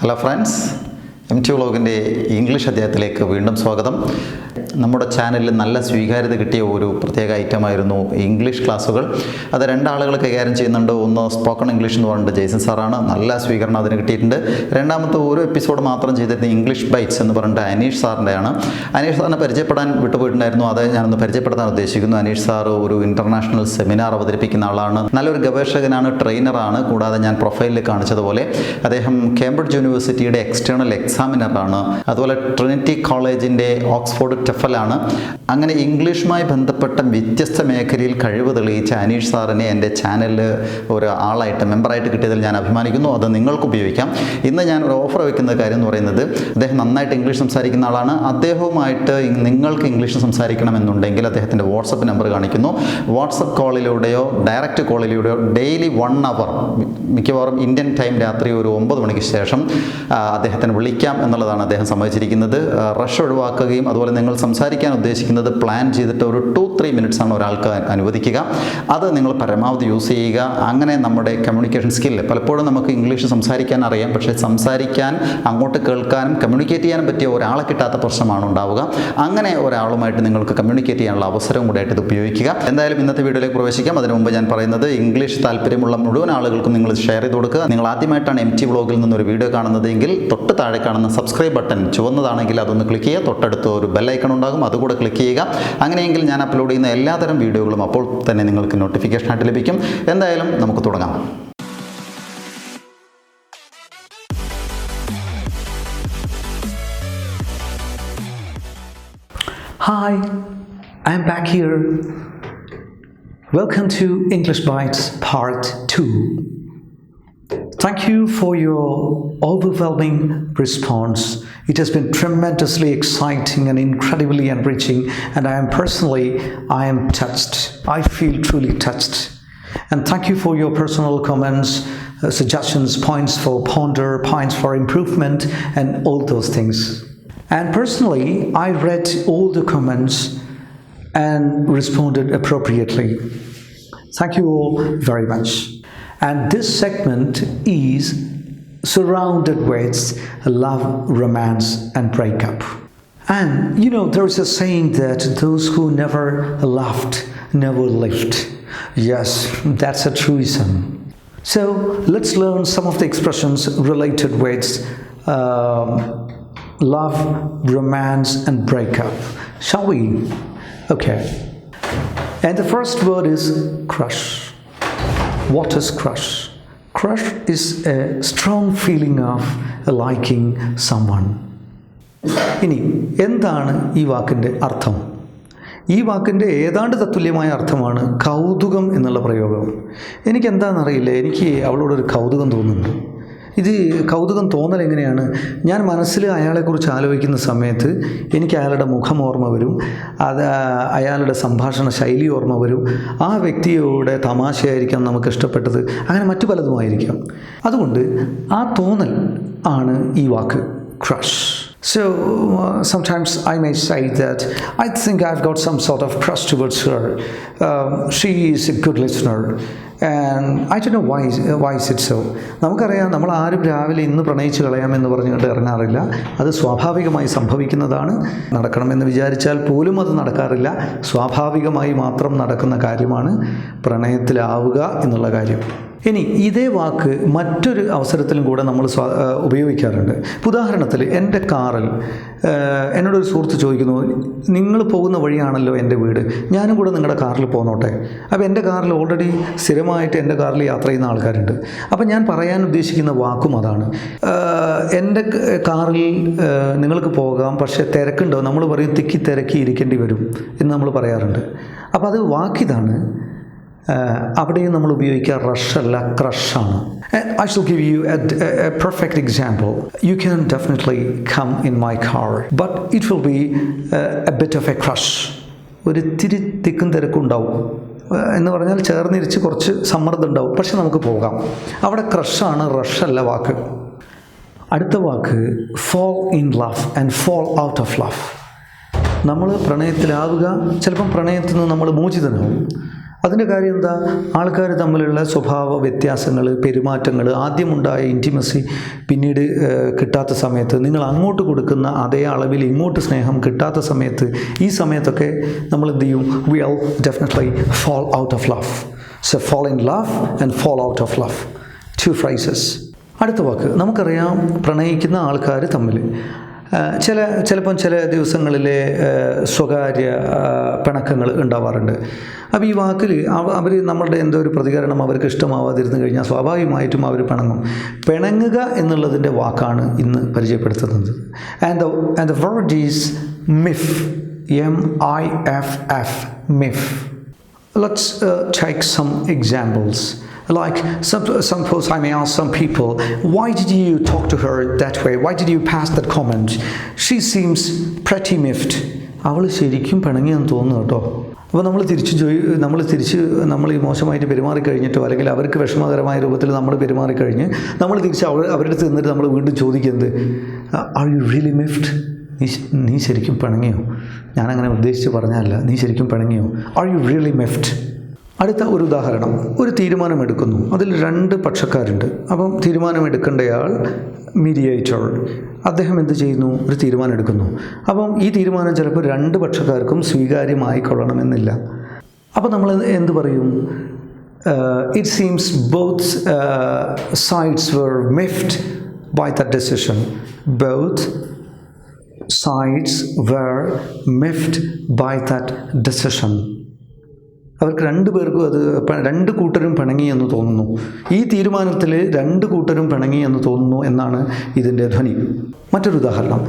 hello friends. M T വ്ളോഗിന്റെ English അധ്യായത്തിലേക്ക് വീണ്ടും സ്വാഗതം. നമ്മുടെ ചാനലിൽ നല്ല സ്വീകാര്യത കിട്ടിയ ഒരു പ്രത്യേക ഐറ്റമായിരുന്നു ഇംഗ്ലീഷ് ക്ലാസ്സുകൾ. അത് രണ്ടാളുകൾ കൈകാര്യം ചെയ്യുന്നുണ്ട്. ഒന്ന് സ്പോക്കൺ ഇംഗ്ലീഷ് എന്ന് പറഞ്ഞിട്ട് ജെയ്സൺ സാറാണ്. നല്ല സ്വീകരണം അതിന് കിട്ടിയിട്ടുണ്ട്. രണ്ടാമത്തെ ഒരു എപ്പിസോഡ് മാത്രം ചെയ്തിരുന്ന ഇംഗ്ലീഷ് ബൈറ്റ്സ് എന്ന് പറഞ്ഞിട്ട് അനീഷ് സാറിന്റെയാണ്. അനീഷ് സാറിനെ പരിചയപ്പെടാൻ വിട്ടുപോയിട്ടുണ്ടായിരുന്നു. അത് ഞാനൊന്ന് പരിചയപ്പെടുത്താൻ ഉദ്ദേശിക്കുന്നു. അനീഷ് സാർ ഒരു ഇന്റർനാഷണൽ സെമിനാർ അവതരിപ്പിക്കുന്ന ആളാണ്. നല്ലൊരു ഗവേഷകനാണ് ട്രെയിനറാണ്. കൂടാതെ ഞാൻ പ്രൊഫൈലിൽ കാണിച്ചതുപോലെ അദ്ദേഹം കേംബ്രിഡ്ജ് യൂണിവേഴ്സിറ്റിയുടെ എക്സ്റ്റേണൽ എക്സാമിനറാണ് അതുപോലെ ട്രിനിറ്റി കോളേജിന്റെ ഓക്സ്ഫോർഡ് ടെഫലാണ്. അങ്ങനെ ഇംഗ്ലീഷുമായി ബന്ധപ്പെട്ട വ്യത്യസ്ത മേഖലയിൽ കഴിവ് തെളിയിച്ച അനീഷ് സാറിനെ എന്റെ ചാനലിൽ ഒരു ആളായിട്ട് മെമ്പറായിട്ട് കിട്ടിയതിൽ ഞാൻ അഭിമാനിക്കുന്നു. അത് നിങ്ങൾക്ക് ഉപയോഗിക്കാം. ഇന്ന് ഞാൻ ഒരു ഓഫർ വയ്ക്കുന്ന കാര്യം എന്ന് പറയുന്നത് അദ്ദേഹം നന്നായിട്ട് ഇംഗ്ലീഷ് സംസാരിക്കുന്ന ആളാണ്. അദ്ദേഹവുമായിട്ട് നിങ്ങൾക്ക് ഇംഗ്ലീഷ് സംസാരിക്കണമെന്നുണ്ടെങ്കിൽ അദ്ദേഹത്തിന്റെ വാട്സപ്പ് നമ്പർ കാണിക്കുന്നു. വാട്സപ്പ് കോളിലൂടെയോ ഡയറക്റ്റ് കോളിലൂടെയോ ഡെയിലി വൺ അവർ മിക്കവാറും ഇന്ത്യൻ ടൈം രാത്രി ഒരു ഒമ്പത് മണിക്ക് ശേഷം അദ്ദേഹത്തിന് വിളിക്കാം. എന്നുള്ളതാണ് അദ്ദേഹം സമ്മതിച്ചിരിക്കുന്നത്. റഷ് ഒഴിവാക്കുകയും അതുപോലെ നിങ്ങൾ സംസാരിക്കാൻ ഉദ്ദേശിക്കുന്നത് പ്ലാൻ ചെയ്തിട്ട് ഒരു ടു ത്രീ മിനിറ്റ്സ് ആണ് ഒരാൾക്ക് അനുവദിക്കുക. അത് നിങ്ങൾ പരമാവധി യൂസ് ചെയ്യുക. അങ്ങനെ നമ്മുടെ കമ്മ്യൂണിക്കേഷൻ സ്കില്ല് പലപ്പോഴും നമുക്ക് ഇംഗ്ലീഷ് സംസാരിക്കാൻ അറിയാം. പക്ഷേ സംസാരിക്കാൻ അങ്ങോട്ട് കേൾക്കാനും കമ്മ്യൂണിക്കേറ്റ് ചെയ്യാനും പറ്റിയ ഒരാളെ കിട്ടാത്ത പ്രശ്നമാണ് ഉണ്ടാവുക. അങ്ങനെ ഒരാളുമായിട്ട് നിങ്ങൾക്ക് കമ്മ്യൂണിക്കേറ്റ് ചെയ്യാനുള്ള അവസരം കൂടെയായിട്ട് ഇത് ഉപയോഗിക്കുക. എന്തായാലും ഇന്നത്തെ വീഡിയോയിലേക്ക് പ്രവേശിക്കാം. അതിനു മുമ്പ് ഞാൻ പറയുന്നത് ഇംഗ്ലീഷ് താല്പര്യമുള്ള മുഴുവൻ ആളുകൾക്കും നിങ്ങൾ ഷെയർ ചെയ്ത് കൊടുക്കുക. നിങ്ങൾ ആദ്യമായിട്ടാണ് എം ടി നിന്ന് ഒരു വീഡിയോ കാണുന്നതെങ്കിൽ തൊട്ട് താഴെ കാണുന്ന സബ്സ്ക്രൈബ് ബട്ടൺ ചുവന്നതാണെങ്കിൽ അതൊന്ന് ക്ലിക്ക് ചെയ്യുക. തൊട്ടടുത്ത് ഒരു ബെല്ലൈക്കൺ ഉണ്ടാകും. അതുകൂടെ ക്ലിക്ക് ചെയ്യുക. അങ്ങനെയെങ്കിൽ ഞാൻ അപ്ലോഡ് ചെയ്യുന്ന എല്ലാതരം വീഡിയോകളും അപ്പോൾ തന്നെ നിങ്ങൾക്ക് നോട്ടിഫിക്കേഷൻ ആയിട്ട് ലഭിക്കും. എന്തായാലും നമുക്ക് തുടങ്ങാം. Hi, I'm back here welcome to English bytes Part 2. Thank you for your overwhelming response. It has been tremendously exciting and incredibly enriching, and I am personally, I am touched. I feel truly touched. And thank you for your personal comments, uh, suggestions, points for ponder, points for improvement, and all those things. And personally, I read all the comments and responded appropriately. Thank you all very much. And this segment is surrounded with love, romance, and breakup. And you know, there is a saying that those who never laughed never lived. Yes, that's a truism. So let's learn some of the expressions related with um, love, romance, and breakup. Shall we? Okay. And the first word is crush. What is crush? Crush is a strong feeling of liking someone. ഇനി എന്താണ് ഈ വാക്കിന്റെ അർത്ഥം ഈ വാക്കിന്റെ ഏതാണ്ട് തത്തുല്യമായ അർത്ഥമാണ് കൗതുകം എന്നുള്ള പ്രയോഗം എനിക്ക് എന്താണെന്നറിയില്ല എനിക്ക് അവളോടൊരു കൗതുകം തോന്നുന്നുണ്ട് ഇത് കൗതുകം തോന്നൽ എങ്ങനെയാണ്? ഞാൻ മനസ്സിൽ അയാളെക്കുറിച്ച് ആലോചിക്കുന്ന സമയത്ത് എനിക്ക് അയാളുടെ മുഖം ഓർമ്മ വരും. അത് അയാളുടെ സംഭാഷണ ശൈലി ഓർമ്മ വരും. ആ വ്യക്തിയോടെ തമാശയായിരിക്കാം നമുക്ക് ഇഷ്ടപ്പെട്ടത്. അങ്ങനെ മറ്റു പലതുമായിരിക്കാം. അതുകൊണ്ട് ആ തോന്നൽ ആണ് ഈ വാക്ക് crush. So uh, sometimes I may say that I think I've got some sort of crush towards her. Um, she is a good listener. And I don't know why, why is it so. നമുക്കറിയാം നമ്മൾ ആരും രാവിലെ ഇന്ന് പ്രണയിച്ച് കളയാമെന്ന് പറഞ്ഞുകൊണ്ട് ഇറങ്ങാറില്ല അത് സ്വാഭാവികമായി സംഭവിക്കുന്നതാണ് നടക്കണമെന്ന് വിചാരിച്ചാൽ പോലും അത് നടക്കാറില്ല സ്വാഭാവികമായി മാത്രം നടക്കുന്ന കാര്യമാണ് പ്രണയത്തിലാവുക എന്നുള്ള കാര്യം ഇനി ഇതേ വാക്ക് മറ്റൊരു അവസരത്തിലും കൂടെ നമ്മൾ ഉപയോഗിക്കാറുണ്ട്. ഉദാഹരണത്തിൽ എന്റെ കാറിൽ എന്നോടൊരു സുഹൃത്ത് ചോദിക്കുന്നു നിങ്ങൾ പോകുന്ന വഴിയാണല്ലോ എന്റെ വീട്? ഞാനും കൂടെ നിങ്ങളുടെ കാറിൽ പോന്നോട്ടെ? അപ്പോൾ എന്റെ കാറിൽ ഓൾറെഡി സ്ഥിരമായിട്ട് എന്റെ കാറിൽ യാത്ര ചെയ്യുന്ന ആൾക്കാരുണ്ട്. അപ്പോൾ ഞാൻ പറയാൻ ഉദ്ദേശിക്കുന്ന വാക്കും അതാണ്. എന്റെ കാറിൽ നിങ്ങൾക്ക് പോകാം പക്ഷേ തിരക്കുണ്ടോ? നമ്മൾ പറയും തിക്കി തിരക്കി ഇരിക്കേണ്ടി വരും എന്ന് നമ്മൾ പറയാറുണ്ട്. അപ്പോൾ അത് വാക്കിതാണ്. അവിടെയും നമ്മൾ ഉപയോഗിക്കുക റഷ് അല്ല ക്രഷാണ് I shall give you a perfect example you can definitely come in my car but it will be a bit of a crush ഒരു ഇത്തിരി തിക്കും തിരക്കും ഉണ്ടാവും. എന്ന് പറഞ്ഞാൽ ചേർന്നിരിച്ച് കുറച്ച് സമ്മർദ്ദം ഉണ്ടാവും. പക്ഷെ നമുക്ക് പോകാം. അവിടെ ക്രഷാണ് റഷ് അല്ല വാക്ക്. അടുത്ത വാക്ക് fall in love and fall out of love നമ്മൾ പ്രണയത്തിലാവുക ചിലപ്പം പ്രണയത്തിൽ നിന്ന് നമ്മൾ മോചിതനാവും. അതിന്റെ കാര്യം എന്താ? ആൾക്കാർ തമ്മിലുള്ള സ്വഭാവ വ്യത്യാസങ്ങൾ പെരുമാറ്റങ്ങൾ ആദ്യമുണ്ടായ ഇന്റിമസി പിന്നീട് കിട്ടാത്ത സമയത്ത് നിങ്ങൾ അങ്ങോട്ട് കൊടുക്കുന്ന അതേ അളവിൽ ഇങ്ങോട്ട് സ്നേഹം കിട്ടാത്ത സമയത്ത് ഈ സമയത്തൊക്കെ നമ്മൾ എന്ത് ചെയ്യും? We all definitely fall out of love say fall in love and fall out of love two phrases അടുത്ത വാക്ക് നമുക്കറിയാം പ്രണയിക്കുന്ന ആൾക്കാർ തമ്മിൽ ചില ചിലപ്പം ചില ദിവസങ്ങളിലെ സ്വകാര്യ പിണക്കങ്ങൾ ഉണ്ടാവാറുണ്ട്. അപ്പോൾ ഈ വാക്കിൽ അവർ നമ്മളുടെ എന്തോ ഒരു പ്രതികരണം അവർക്ക് ഇഷ്ടമാവാതിരുന്നു കഴിഞ്ഞാൽ സ്വാഭാവികമായിട്ടും അവർ പിണങ്ങും. പിണങ്ങുക എന്നുള്ളതിന്റെ വാക്കാണ് ഇന്ന് പരിചയപ്പെടുത്തുന്നത്. And the and the word is miff M I F F miff let's take some examples. Like, some, some suppose I may ask some people, why did you talk to her that way? Why did you pass that comment? She seems pretty miffed. അവൾ ശരിക്കും പിണങ്ങിയെന്ന് തോന്നുന്നു കേട്ടോ അപ്പോൾ നമ്മൾ തിരിച്ച് ജോയി നമ്മൾ തിരിച്ച് നമ്മൾ ഈ മോശമായിട്ട് പെരുമാറി കഴിഞ്ഞിട്ടോ അല്ലെങ്കിൽ അവർക്ക് വിഷമകരമായ രൂപത്തിൽ നമ്മൾ പെരുമാറി കഴിഞ്ഞ് നമ്മൾ തിരിച്ച് അവർ അവരുടെ അടുത്ത് നിന്നിട്ട് നമ്മൾ വീണ്ടും ചോദിക്കുന്നത് ആർ യു റിയലി മിഫ്റ്റ് നീ നീ ശരിക്കും പിണങ്ങിയോ ഞാനങ്ങനെ ഉദ്ദേശിച്ച് പറഞ്ഞല്ല നീ ശരിക്കും പിണങ്ങിയോ ആർ യു റിയലി മെഫ്റ്റ് അടുത്ത ഒരു ഉദാഹരണം ഒരു തീരുമാനമെടുക്കുന്നു. അതിൽ രണ്ട് പക്ഷക്കാരുണ്ട്. അപ്പം തീരുമാനമെടുക്കേണ്ടയാൾ മീഡിയേറ്റർ. അദ്ദേഹം എന്ത് ചെയ്യുന്നു? ഒരു തീരുമാനം എടുക്കുന്നു അപ്പം ഈ തീരുമാനം ചിലപ്പോൾ രണ്ട് പക്ഷക്കാർക്കും സ്വീകാര്യമായി കൊള്ളണമെന്നില്ല അപ്പോൾ നമ്മൾ എന്ത് പറയും? It seems both sides were miffed by the decision both sides were miffed by that decision. അവർക്ക് രണ്ടു പേർക്കും അത് രണ്ട് കൂട്ടരും പിണങ്ങി എന്ന് തോന്നുന്നു. ഈ തീരുമാനത്തിൽ രണ്ട് കൂട്ടരും പിണങ്ങി എന്ന് തോന്നുന്നു എന്നാണ് ഇതിന്റെ ധ്വനി. മറ്റൊരു ഉദാഹരണം.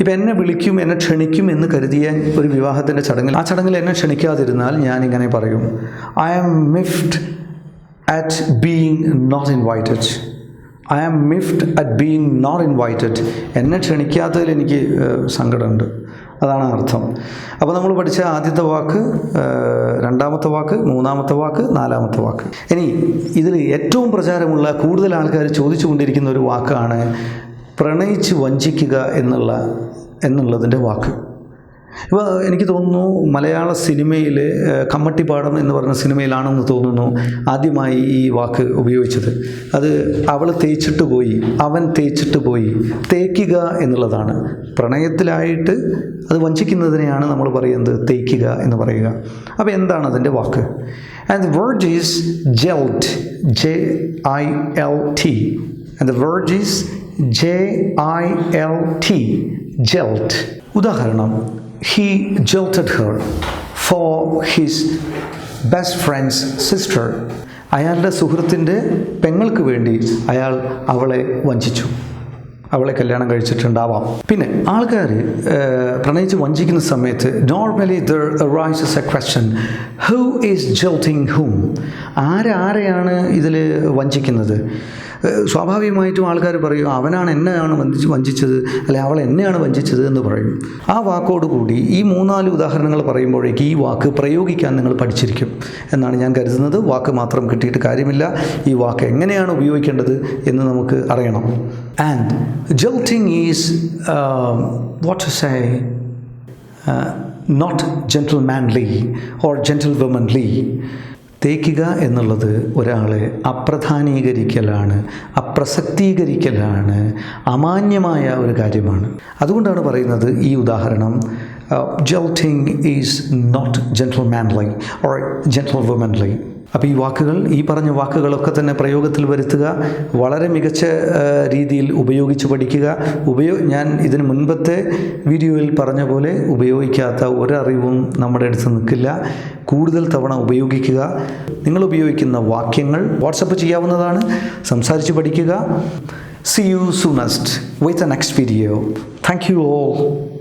ഇപ്പം എന്നെ വിളിക്കും എന്നെ ക്ഷണിക്കും എന്ന് കരുതിയ ഒരു വിവാഹത്തിന്റെ ചടങ്ങിൽ ആ ചടങ്ങിൽ എന്നെ ക്ഷണിക്കാതിരുന്നാൽ ഞാൻ ഇങ്ങനെ പറയും. I am miffed at being not invited I am miffed at being not invited എന്നെ ക്ഷണിക്കാത്തതിൽ എനിക്ക് സങ്കടമുണ്ട്. അതാണ് അർത്ഥം. അപ്പോൾ നമ്മൾ പഠിച്ച ആദ്യത്തെ വാക്ക് രണ്ടാമത്തെ വാക്ക് മൂന്നാമത്തെ വാക്ക് നാലാമത്തെ വാക്ക്. ഇനി ഇതിൽ ഏറ്റവും പ്രചാരമുള്ള കൂടുതൽ ആൾക്കാർ ചോദിച്ചുകൊണ്ടിരിക്കുന്ന ഒരു വാക്കാണ് പ്രണയിച്ച് വഞ്ചിക്കുക എന്നുള്ള എന്നുള്ളതിന്റെ വാക്ക്. ഇപ്പോൾ എനിക്ക് തോന്നുന്നു മലയാള സിനിമയിൽ കമ്മട്ടിപ്പാടം എന്ന് പറഞ്ഞ സിനിമയിലാണെന്ന് തോന്നുന്നു ആദ്യമായി ഈ വാക്ക് ഉപയോഗിച്ചത്. അത് അവൾ തേച്ചിട്ട് പോയി അവൻ തേച്ചിട്ട് പോയി തേക്കുക എന്നുള്ളതാണ്. പ്രണയത്തിലായിട്ട് അത് വഞ്ചിക്കുന്നതിനെയാണ് നമ്മൾ പറയുന്നത് തേക്കുക എന്ന് പറയുക. അപ്പോൾ എന്താണ് അതിന്റെ വാക്ക്? And word is jilt J I L T and word is J I L T jilt ഉദാഹരണം he jilted her for his best friend's sister അയാളുടെ സുഹൃത്തിന്റെ പെങ്ങൾക്ക് വേണ്ടി അയാൾ അവളെ വഞ്ചിച്ചു അവളെ കല്യാണം കഴിച്ചിട്ടുണ്ടാവാം. പിന്നെ ആൾക്കാർ പ്രണയിച്ച് വഞ്ചിക്കുന്ന സമയത്ത് normally there raises a question who is jilting whom ആരാരെയാണ് ഇതിൽ വഞ്ചിക്കുന്നത്? സ്വാഭാവികമായിട്ടും ആൾക്കാർ പറയും അവനാണ് എന്നെയാണ് വഞ്ചിച്ച് വഞ്ചിച്ചത് അല്ലെ അവൾ എന്നെയാണ് വഞ്ചിച്ചത് എന്ന് പറയും. ആ വാക്കോട് കൂടി ഈ മൂന്നാൽ ഉദാഹരണങ്ങൾ പറയുമ്പോഴേക്ക് ഈ വാക്ക് പ്രയോഗിക്കാൻ നിങ്ങൾ പഠിച്ചിരിക്കും എന്നാണ് ഞാൻ കരുതുന്നത്. വാക്ക് മാത്രം കിട്ടിയിട്ട് കാര്യമില്ല. ഈ വാക്ക് എങ്ങനെയാണ് ഉപയോഗിക്കേണ്ടത് എന്ന് നമുക്ക് അറിയണം. And is uh, what to say, uh, not gentlemanly or gentlewomanly. തേക്കുക എന്നുള്ളത് ഒരാളെ അപ്രധാനീകരിക്കലാണ് അപ്രസക്തീകരിക്കലാണ് അമാന്യമായ ഒരു കാര്യമാണ് അതുകൊണ്ടാണ് പറയുന്നത് ഈ ഉദാഹരണം jilting is not gentlemanly or gentle womanly അപ്പോൾ ഈ വാക്കുകൾ ഈ പറഞ്ഞ വാക്കുകളൊക്കെ തന്നെ പ്രയോഗത്തിൽ വരുത്തുക വളരെ മികച്ച രീതിയിൽ ഉപയോഗിച്ച് പഠിക്കുക. ഉപയോ ഞാൻ ഇതിന് മുൻപത്തെ വീഡിയോയിൽ പറഞ്ഞ പോലെ ഉപയോഗിക്കാത്ത ഒരറിവും നമ്മുടെ അടുത്ത് നിൽക്കില്ല. കൂടുതൽ തവണ ഉപയോഗിക്കുക. നിങ്ങൾ ഉപയോഗിക്കുന്ന വാക്യങ്ങൾ വാട്സപ്പ് ചെയ്യാവുന്നതാണ്. സംസാരിച്ച് പഠിക്കുക. See you soonest with a next video thank you all